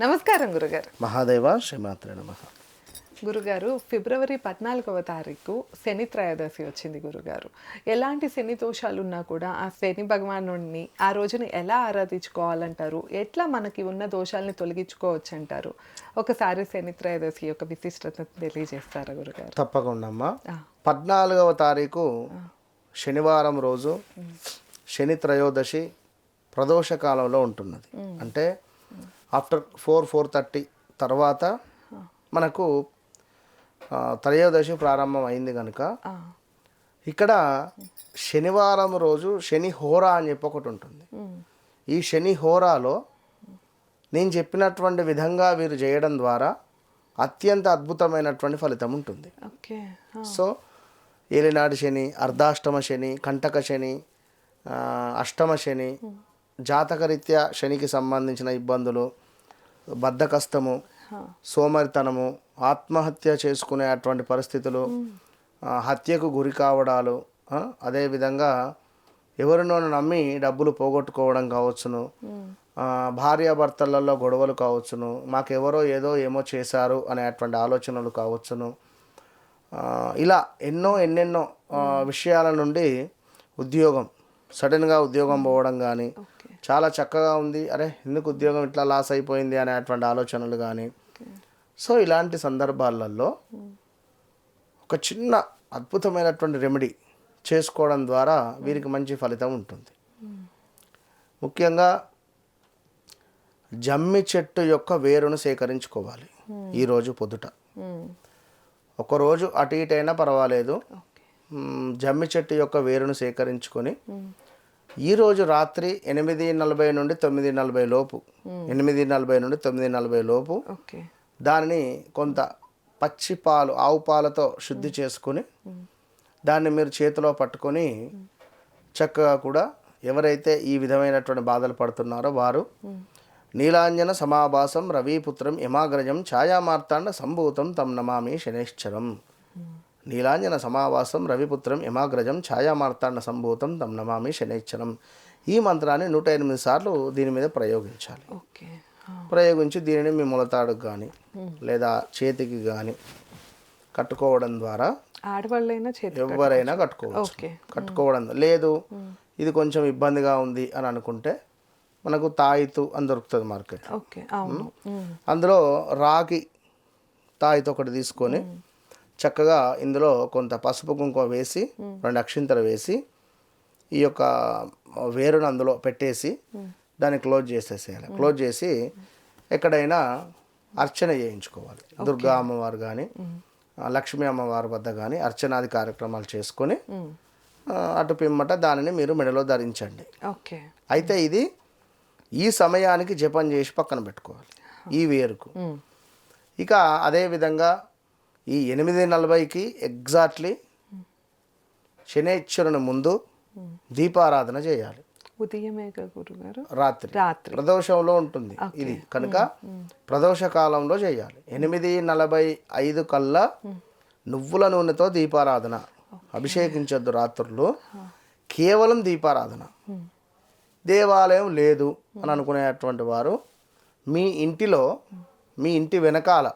నమస్కారం గురుగారు. మహాదేవ శ్రీమాత్రే నమ. గురుగారు ఫిబ్రవరి పద్నాలుగవ తారీఖు శని త్రయోదశి వచ్చింది గురుగారు. ఎలాంటి శని దోషాలు ఉన్నా కూడా ఆ శని భగవానుడిని ఆ రోజుని ఎలా ఆరాధించుకోవాలంటారు? ఎట్లా మనకి ఉన్న దోషాలని తొలగించుకోవచ్చు అంటారు ఒకసారి శని త్రయోదశి యొక్క విశిష్టత తెలియజేస్తారా గురుగారు? తప్పకుండా అమ్మా. పద్నాలుగవ తారీఖు శనివారం రోజు శని త్రయోదశి ప్రదోష కాలంలో ఉంటున్నది అంటే ఆఫ్టర్ ఫోర్ ఫోర్ థర్టీ తర్వాత మనకు త్రయోదశి ప్రారంభం అయింది కనుక ఇక్కడ శనివారం రోజు శని హోరా అని చెప్పి ఒకటి ఉంటుంది. ఈ శని హోరాలో నేను చెప్పినటువంటి విధంగా వీరు చేయడం ద్వారా అత్యంత అద్భుతమైనటువంటి ఫలితం ఉంటుంది. సో ఏలినాటి శని అర్ధాష్టమ శని కంటక శని అష్టమ శని జాతకరీత్యా శనికి సంబంధించిన ఇబ్బందులు బద్ధకస్తము సోమరితనము ఆత్మహత్య చేసుకునే అటువంటి పరిస్థితులు హత్యకు గురి కావడాలు అదేవిధంగా ఎవరినో నమ్మి డబ్బులు పోగొట్టుకోవడం కావచ్చును భార్యాభర్తలలో గొడవలు కావచ్చును మాకెవరో ఏదో ఏమో చేశారు అనేటువంటి ఆలోచనలు కావచ్చును. ఇలా ఎన్నో ఎన్నెన్నో విషయాల నుండి ఉద్యోగం సడన్గా ఉద్యోగం పోవడం కానీ చాలా చక్కగా ఉంది. అరే ఎందుకు ఉద్యోగం ఇట్లా లాస్ అయిపోయింది అనేటువంటి ఆలోచనలు కానీ. సో ఇలాంటి సందర్భాలలో ఒక చిన్న అద్భుతమైనటువంటి రెమెడీ చేసుకోవడం ద్వారా వీరికి మంచి ఫలితం ఉంటుంది. ముఖ్యంగా జమ్మి చెట్టు యొక్క వేరును సేకరించుకోవాలి ఈరోజు పొద్దుట. ఒకరోజు అటు ఇటు అయినా పర్వాలేదు. జమ్మి చెట్టు యొక్క వేరును సేకరించుకొని ఈరోజు రాత్రి ఎనిమిది నలభై నుండి తొమ్మిది నలభై లోపు. ఎనిమిది నలభై నుండి తొమ్మిది నలభై లోపు. దానిని కొంత పచ్చి పాలు ఆవు పాలతో శుద్ధి చేసుకొని దాన్ని మీరు చేతిలో పట్టుకొని చక్కగా కూడా ఎవరైతే ఈ విధమైనటువంటి బాధలు పడుతున్నారో వారు నీలాంజన సమాభాసం రవిపుత్రం యమాగ్రజం ఛాయామార్తాండ సంభూతం తం నమామి శనేశ్వరం. నీలాంజన సమావాసం రవిపుత్రం యమాగ్రజం ఛాయామార్తాండ సంభూతం తం నమామి శనేశ్వరం ఈ మంత్రాన్ని నూట ఎనిమిది సార్లు దీని మీద ప్రయోగించాలి. ప్రయోగించి దీనిని మీ ములతాడుకు కానీ లేదా చేతికి కానీ కట్టుకోవడం ద్వారా ఆడవాళ్ళైనా ఎవరైనా కట్టుకోవచ్చు. కట్టుకోవడం లేదు ఇది కొంచెం ఇబ్బందిగా ఉంది అని అనుకుంటే మనకు తాయితు అని దొరుకుతుంది మార్కెట్ ఓకే. అవును. ఉమ్, అందులో రాగి తాయితు ఒకటి తీసుకొని చక్కగా ఇందులో కొంత పసుపు కుంకుమ వేసి రెండు అక్షింతలు వేసి ఈ యొక్క వేరును అందులో పెట్టేసి దాన్ని క్లోజ్ చేసేసేయాలి. క్లోజ్ చేసి ఎక్కడైనా అర్చన చేయించుకోవాలి. దుర్గా అమ్మవారు కానీ లక్ష్మీ అమ్మవారి వద్ద కానీ అర్చనాది కార్యక్రమాలు చేసుకొని అటు పిమ్మట దానిని మీరు మెడలో ధరించండి. ఓకే. అయితే ఇది ఈ సమయానికి జపం చేసి పక్కన పెట్టుకోవాలి. ఈ వేరుకు. ఇక అదేవిధంగా ఈ ఎనిమిది నలభైకి ఎగ్జాక్ట్లీ శనేశ్వరుని ముందు దీపారాధన చేయాలి. గురుగారు? రాత్రి. రాత్రి. ప్రదోషంలో ఉంటుంది ఇది. కనుక ప్రదోష కాలంలో చేయాలి. ఎనిమిది నలభై ఐదు కల్లా నువ్వుల నూనెతో దీపారాధన. అభిషేకించొద్దు రాత్రులు కేవలం దీపారాధన. దేవాలయం లేదు అని అనుకునేటువంటి వారు మీ ఇంటిలో మీ ఇంటి వెనకాల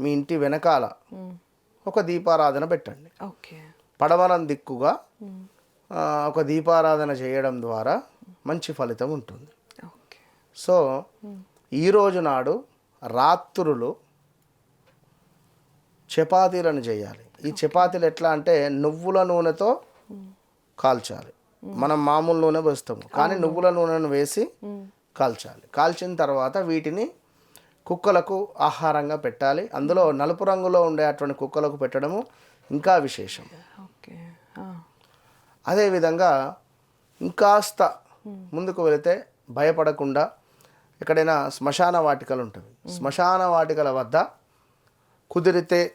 మీ ఇంటి వెనకాల ఒక దీపారాధన పెట్టండి. ఓకే. పడమరం దిక్కుగా ఒక దీపారాధన చేయడం ద్వారా మంచి ఫలితం ఉంటుంది. సో ఈరోజు నాడు రాత్రులు చపాతీలను చేయాలి. ఈ చపాతీలు ఎట్లా అంటే నువ్వుల నూనెతో కాల్చాలి. మనం మామూలు నూనె వేస్తాము. కానీ నువ్వుల నూనెను వేసి కాల్చాలి. కాల్చిన తర్వాత వీటిని కుక్కలకు ఆహారంగా పెట్టాలి. అందులో నలుపు రంగులో ఉండేటువంటి కుక్కలకు పెట్టడము ఇంకా విశేషం. ఓకే. అదేవిధంగా ఇంకాస్త ముందుకు వెళితే భయపడకుండా ఎక్కడైనా శ్మశాన వాటికలు ఉంటుంది శ్మశాన వాటికల వద్ద కుదిరితే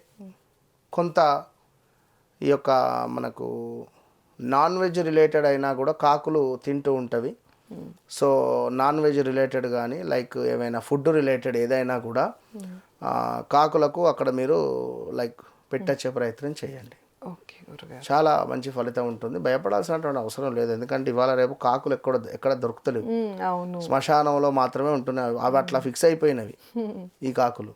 కొంత ఈ యొక్క మనకు నాన్ వెజ్ రిలేటెడ్ అయినా కూడా కాకులు తింటూ ఉంటవి. సో నాన్ వెజ్ రిలేటెడ్ కానీ లైక్ ఏమైనా ఫుడ్ రిలేటెడ్ ఏదైనా కూడా కాకులకు అక్కడ మీరు లైక్ పెట్టచ్చే ప్రయత్నం చేయండి. చాలా మంచి ఫలితం ఉంటుంది. భయపడాల్సినటువంటి అవసరం లేదు. ఎందుకంటే ఇవాళ రేపు కాకులు ఎక్కడ ఎక్కడ దొరుకుతలేవు. శ్మశానంలో మాత్రమే ఉంటున్నాయి. అవి అట్లా ఫిక్స్ అయిపోయినవి ఈ కాకులు.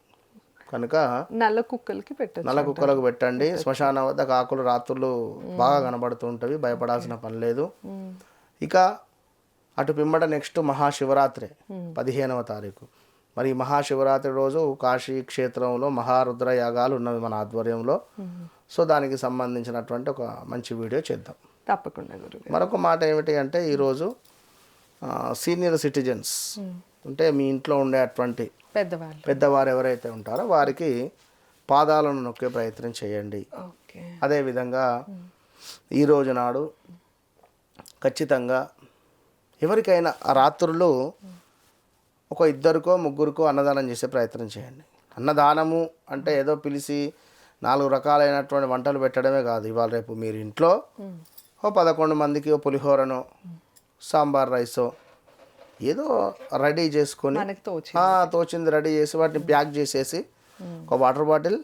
కనుక నల్ల కుక్కలకి పెట్టచ్చు నల్ల కుక్కలకు పెట్టండి. శ్మశానం వద్ద కాకులు రాత్రులు బాగా కనబడుతూ ఉంటవి. భయపడాల్సిన పని లేదు. ఇక అటు పిమ్మట నెక్స్ట్ మహాశివరాత్రి పదిహేనవ తారీఖు. మరి మహాశివరాత్రి రోజు కాశీ క్షేత్రంలో మహారుద్ర యాగాలు ఉన్నవి మన ఆధ్వర్యంలో. సో దానికి సంబంధించినటువంటి ఒక మంచి వీడియో చేద్దాం. తప్పకుండా గురుగారు. మరొక మాట ఏమిటి అంటే ఈరోజు సీనియర్ సిటిజన్స్ అంటే మీ ఇంట్లో ఉండేటువంటి పెద్దవాళ్ళు. పెద్దవారు ఎవరైతే ఉంటారో వారికి పాదాలను నొక్కే ప్రయత్నం చేయండి. అదేవిధంగా ఈ రోజు నాడు ఖచ్చితంగా ఎవరికైనా ఆ రాత్రులు ఒక ఇద్దరికో ముగ్గురికో అన్నదానం చేసే ప్రయత్నం చేయండి. అన్నదానము అంటే ఏదో పిలిచి నాలుగు రకాలైనటువంటి వంటలు పెట్టడమే కాదు ఇవాళ రేపు మీరు ఇంట్లో ఓ పదకొండు మందికి ఓ పులిహోరనో సాంబార్ రైసో ఏదో రెడీ చేసుకొని తోచింది. రెడీ చేసి వాటిని ప్యాక్ చేసేసి ఒక వాటర్ బాటిల్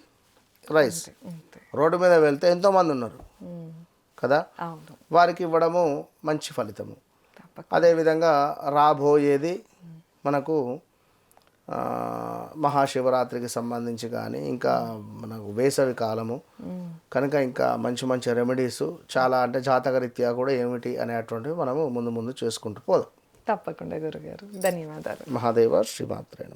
రైస్ రోడ్డు మీద వెళ్తే ఎంతోమంది ఉన్నారు కదా? వారికి ఇవ్వడము మంచి ఫలితము. అదేవిధంగా రాబోయేది మనకు మహాశివరాత్రికి సంబంధించి కానీ ఇంకా మనకు వేసవి కాలము. కనుక ఇంకా మంచి మంచి రెమెడీస్ చాలా అంటే జాతకరీత్యా కూడా ఏమిటి అనేటువంటివి మనము ముందు ముందు చేసుకుంటూ పోదాం. తప్పకుండా గురుగారు. ధన్యవాదాలు. మహాదేవ శ్రీమాత్రే నమః.